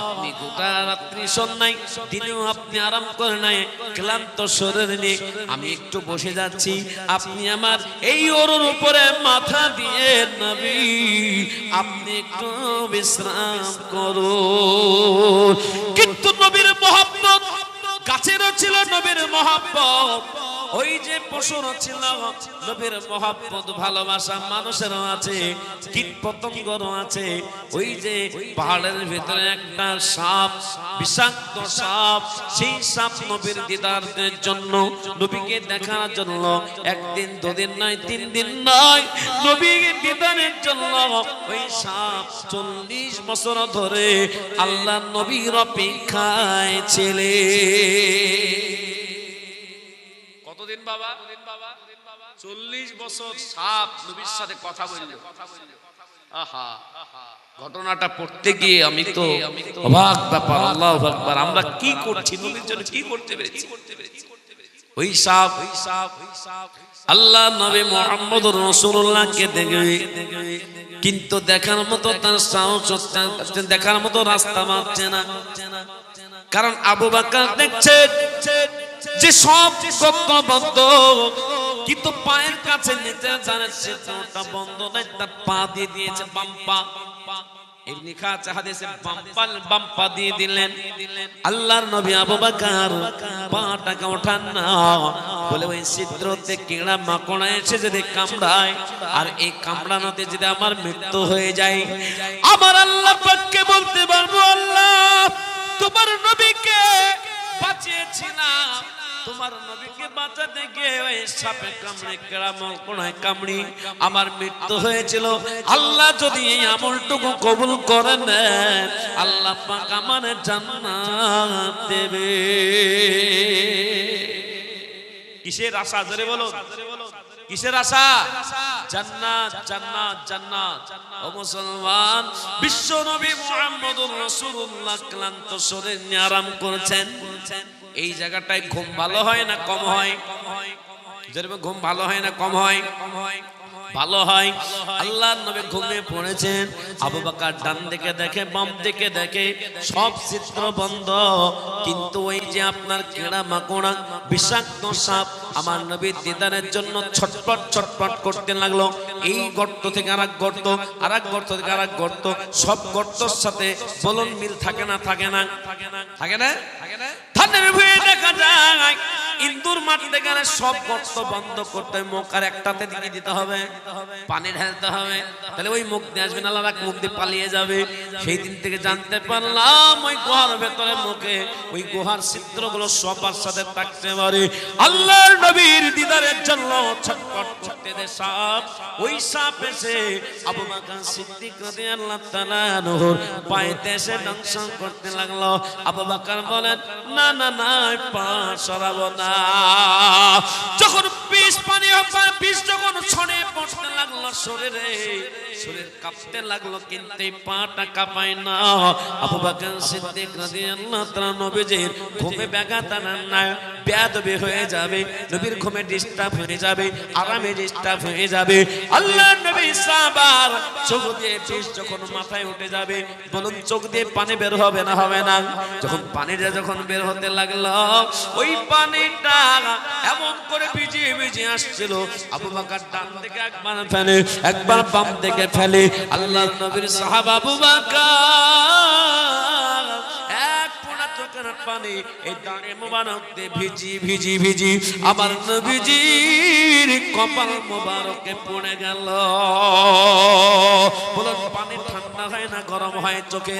আপনি গোটা রাত্রি শোন নাই, দিনেও আপনি আরাম করে নাই, ক্লান্ত শরীর নিয়ে আমি একটু বসে যাচ্ছি। আপনি আমার এই ওরর উপরে মাথা দিয়ে নবী, আপনি একটু বিশ্রাম করো কিন্তু নবীর মহাব্বত, গাছেরও ছিল নবীর মহাব্বত। ওই যে পশুরও ছিল নবীর মহাব্বত, ভালোবাসা মানুষেরও আছে কীট পতঙ্গরও আছে। ওই যে পাহাড়ের ভিতরে একটা সাপ, বিষাক্ত সাপ, সেই সাপ নবীর দিদারদের জন্য, নবীকে দেখার জন্য, একদিন দুদিন নয়, তিন দিন নয় নবীকে দিদারের জন্য ওই সাপ চল্লিশ বছর ধরে আল্লাহ নবীর অপেক্ষায় ছেলে। কতদিন বাবা? চল্লিশ বছর সাপ নবীর সাথে কথা বলল। আহা ঘটনাটা পড়তে গিয়ে আমি তো অবাক ব্যাপার আল্লাহ আকবার আমরা কি করছি নবীর জন্য কি করতে পেরেছি? ওই সাপ ওই সাপ ওই সাপ আল্লাহ নবী মোহাম্মদ রসুল্লাহকে দেখবে কিন্তু দেখার মতো তার সাহস দেখার মতো রাস্তা পাচ্ছে না। কারণ আবু বাক্কার দেখছে যে সব সত্য বন্ধ কিন্তু পায়ের কাছে নিতে জানে সে সেটা বন্ধ নাই তার পা দিয়ে দিয়েছে বাম পা এই লেখা আছে হাদিসে বাম পা বাম পা দিয়ে দিলেন। আল্লাহর নবী আবু বকর পাটাকে ওঠান না। বলে ওই ছিদ্রতে কিড়া মাকড়া এসে যদি কামড়ায় আর এই কামড়ানোতে যদি আমার মৃত্যু হয়ে যায় আমার আল্লাহ পাককে বলতে পারব আল্লাহ তোমার নবীকে বাঁচিয়েছিলাম তোমার নবীকে বাঁচাতে গিয়ে সাপে কামড়ে কোনায় কামড়ি। আমার মৃত্যু হয়েছিল। আল্লাহ যদি এই আমলটুকু কবুল করে নেন, আল্লাহ পাক আমার জান্নাত দেবে। কিসের আশা? জোরে বলো কিসের আশা? জান্নাত জান্নাত জান্নাত। ও মুসলমান, বিশ্ব নবী মুহাম্মদুর রাসূলুল্লাহ ক্লান্ত শরীর আরাম করেছেন। এই জায়গাটায় ঘুম ভালো হয় না কম হয়? যেরকম ঘুম ভালো হয় না কম হয় কম হয়? ভালো হয় আল্লাহ নবী ঘুমিয়ে পড়েছেন আবু বকর ডান দিকে দেখে বাম দিকে দেখে সব চিত্র বন্ধ কিন্তু ওই যে আপনার কেড়া মাকড়া বিষাক্ত সাপ আমার নবীর দিদারের জন্য ছটপট ছটপট করতে লাগল এই গর্ত থেকে আরেক গর্ত আরেক গর্ত থেকে আরেক গর্ত সব গর্তর সাথে বলন মিল থাকে না থাকে না থাকে না থাকে না থাকে না ধানের ভুঁয়ে দেখা যায় ইন্দুর মারতে গেলে সব গর্ত বন্ধ করতে হয় মুখ আর একটাতে দিকে দিতে হবে, পানি ঢালতে হবে। তাহলে ওই মুখ দিয়ে আসবে না মুখ দিয়ে পালিয়ে যাবে। সেই দিন থেকে জানতে পারলাম ওই গুহার ভেতরে মুখে ওই গুহার চিত্রগুলো সবার সাথে থাকতে পারে। আল্লাহর নবীর দিদারের জন্য ছটপট করতে দে সাপ। ওই সাপ এসে আবু বকর সিদ্দিক রাদিয়াল্লাহু তাআলা নহর পায়েতে এসে দংশন করতে লাগল। আবু বকর বলেন, না না না পা সরাবো না। যখন বিষ পানি হবে বিষ যখন ছড়ে পড়তে লাগল শরীরে, শরীর কাঁপতে লাগল কিন্তু পাটা কাঁপায় না। আবু বকর সিদ্দিক রাদিয়াল্লাহু তাআলা নবীজির ঘুমে ব্যাঘাত আনার বেয়াদবি হয়ে যাবে, নবীর ঘুমে ডিস্টার্ব হয়ে যাবে, আরামে ডিস্টার্ব হয়ে যাবে। আল্লাহ নবী সাবার চোখ দিয়ে বিষ যখন মাথায় উঠে যাবে, বলুন চোখ দিয়ে পানি বের হবে না হবে না? যখন পানিটা যখন বের হতে লাগল, ওই পানিটা এমন করে ভিজিয়ে ভিজিয়ে আসছিল। আবু বাকার ডান থেকে একবার ফেলে, একবার বাম থেকে ফেলে। আল্লাহ নবীর সাহাব আবু বাকার পোনা এই দাঁড়ে ভিজি ভিজি ভিজি। নবীজির কপাল মোবারকে পড়ে গেল। বলুন, পানি ঠান্ডা হয় না গরম হয় চোখে?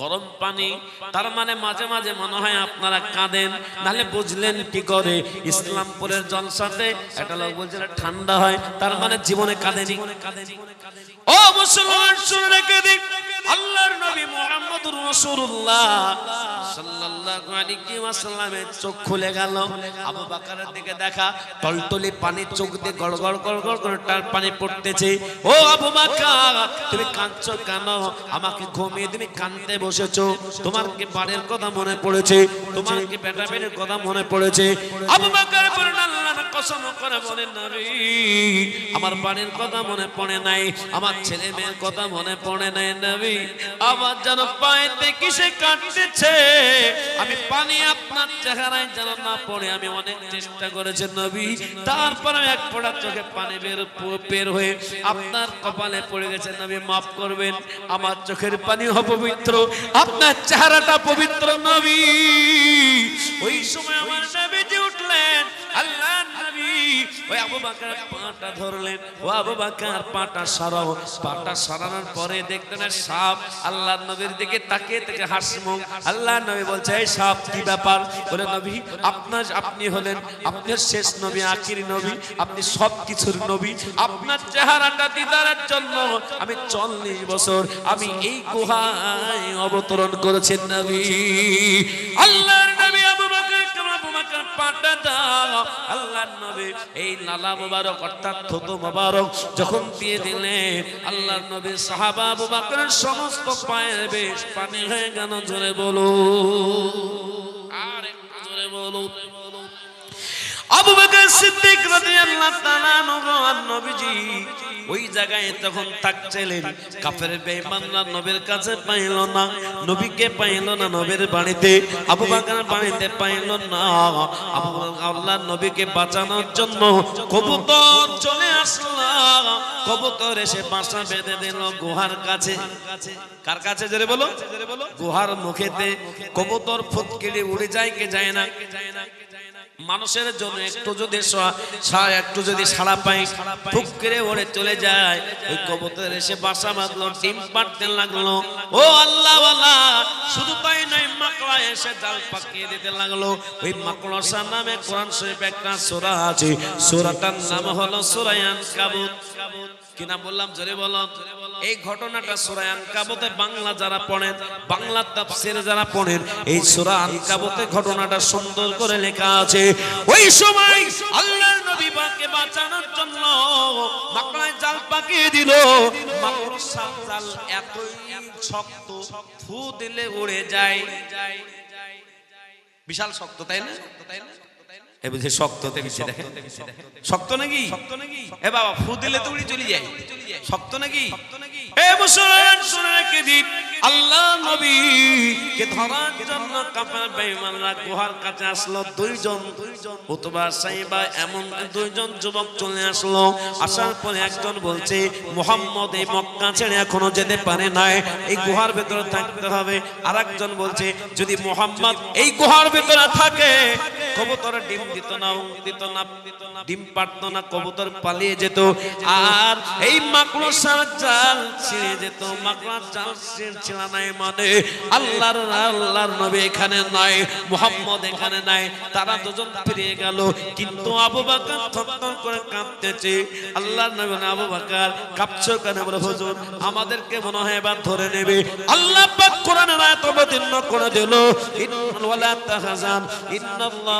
গরম পানি, তার মানে মাঝে মাঝে মনে হয় আপনারা কাঁদেন, নাহলে বুঝলেন কি করে? ইসলামপুরের জলসাতে একটা লোক বলছে ঠান্ডা হয়। তার মানে জীবনে কাঁদেনি। ও মুসলমান, শুনে রেখে দিক আল্লাহর নবী মুহাম্মদুর রাসূলুল্লাহ সাল্লাল্লাহু আলাইহি ওয়াসাল্লামের চোখ খুলে গেল। আবু বকরের দিকে দেখা পানি চোখ দিয়ে গড়গড় গড়গড় করে তার পানি পড়তেছে। ও আবু বকর, তুমি কাঁদছো কেন? আমাকে ঘুমিয়ে তুমি কাঁদতে বসেছো। তোমার কি বাড়ির কথা মনে পড়েছে? তোমার কি কথা মনে পড়েছে? আবু বকর বলেন, আল্লাহর কসম করে বলেন, নবী, আমার বাড়ির কথা মনে পড়ে নাই, আমার ছেলে মেয়ের কথা মনে পড়ে নাই, নবী। আমার যেন পায়েতে কিসে কাটতেছে আমি পানি আপনার চেহারায় যেন না পড়ে, আমি অনেক চেষ্টা করেছি নবী। তারপরে এক ফোঁটা চোখে পানি বের বের হয়ে আপনার কপালে পড়ে গেছে, নবী মাফ করবেন, আমার চোখের পানি অপবিত্র, আপনার চেহারাটা পবিত্র নবী। ওই সময় আমার ওই আবু বাকার পাটা ধরলেন, ও আবু বাকার পাটা সরাও। পাটা সরানোর পরে দেখলেন সাপ আল্লাহ নবীর দিকে তাকিয়ে থেকে হাসমুখ আল্লাহ নবী বলছে, এই সাপ, কি ব্যাপার? বলে, নবী, আপনার, আপনি হলেন আপনার শেষ নবী, আখিরি নবী, আপনি সব কিছুর নবী। আপনার চেহারাটা দিদারের জন্য। আমি চল্লিশ বছর আমি এই গুহায় অবতরণ করেছেন নবী। আল্লাহর আল্লাহর নবী, এই নালা মোবারক অর্থাৎ থুতু মোবারক যখন দিয়ে দিলেন আল্লাহর নবী সাহাবা আবু বকরের সমস্ত পায়ের বেশ পানি হয়ে গেল, জোরে বলো আর একটু জোরে বলো আবু বকর সিদ্দিক রাদিয়াল্লাহু তাআলা নবীজি ওই জায়গায় তখন থাকছিলেন। কাফের বেঈমানরা নবীর কাছে পাইল না, নবীকে পাইল না নবীর বাড়িতে, আবু বকর বাড়িতে পাইল না। আবু বকর আল্লাহর নবীকে বাঁচানোর জন্য কবুতর চলে আসলো। কবুতর এসে বাসা বেঁধে দিল গুহার কাছে। কার কাছে জোরে বলো? গুহার মুখেতে কবুতর ফুটকিড়ি উড়ে যায় কে যায় না? মানুষের জন্য একটু যদি একটু যদি সাড়া পাই, ফুক করে ওড়ে চলে যায়। ওই কবুতর এসে বাসা বাঁধলো, ডিম পাড়তে লাগল। ও আল্লাহ শুধু তাই নয়, মাকড়া এসে জাল পাকিয়ে দিতে লাগল। ওই মাকড়সা নামে কোরআন শরীফ একটা সূরা আছে। সূরাটার নাম হলো সূরায়ান কাবুত কি নাম বললাম? জোরে বলো। এই ঘটনাটা সূরা আনকাবুতে বাংলা যারা পড়েন বাংলা তাফসিরে যারা পড়েন এই সূরা আনকাবুতে ঘটনাটা সুন্দর করে লেখা আছে। ওই সময় আল্লাহর নবী পাককে বাঁচানোর জন্য মাকড়ায় জাল পাকিয়ে দিল। মাকড়সার জাল এতই শক্ত ফু দিলে উড়ে যায়। বিশাল শক্ত তাই না? এই বুঝে শক্ততে বেশি দেখেন শক্ত নাকি? শক্ত নাকি? এ বাবা ফু দিলে তো উড়ি চলে যায়। শক্ত নাকি? আল্লাহ কাছে দুইজন দুইজন চলে একজন বলছে এখনও যেতে পারে নাই। এই গুহার ভেতরে থাকতে হবে। আর একজন বলছে, যদি মোহাম্মদ এই গুহার ভেতরে থাকে কবুতর ডিম দিত না দিত না ডিম পারত না কবুতর পালিয়ে যেত। আর এই মাকড়সার জাল ছিঁড়ে যেত মাকড়ার জাল ছিঁড়া নাই মানে আল্লাহর আল্লাহর নবী এখানে নাই মোহাম্মদ এখানে নাই তারা দুজন ফিরে গেল। কিন্তু আবু বাকার থরথর করে কাঁপতেছে আল্লাহর নবী বলে, আবু বাকার কাঁপছো কেন বলে হুজুর? আমাদেরকে মনে হয় এবার ধরে নেবে। আল্লাহ পাক কোরআনের আয়াত অবতীর্ণ করে দিল ইন্নাল ওয়ালা তাহজান ইন্নাল্লাহা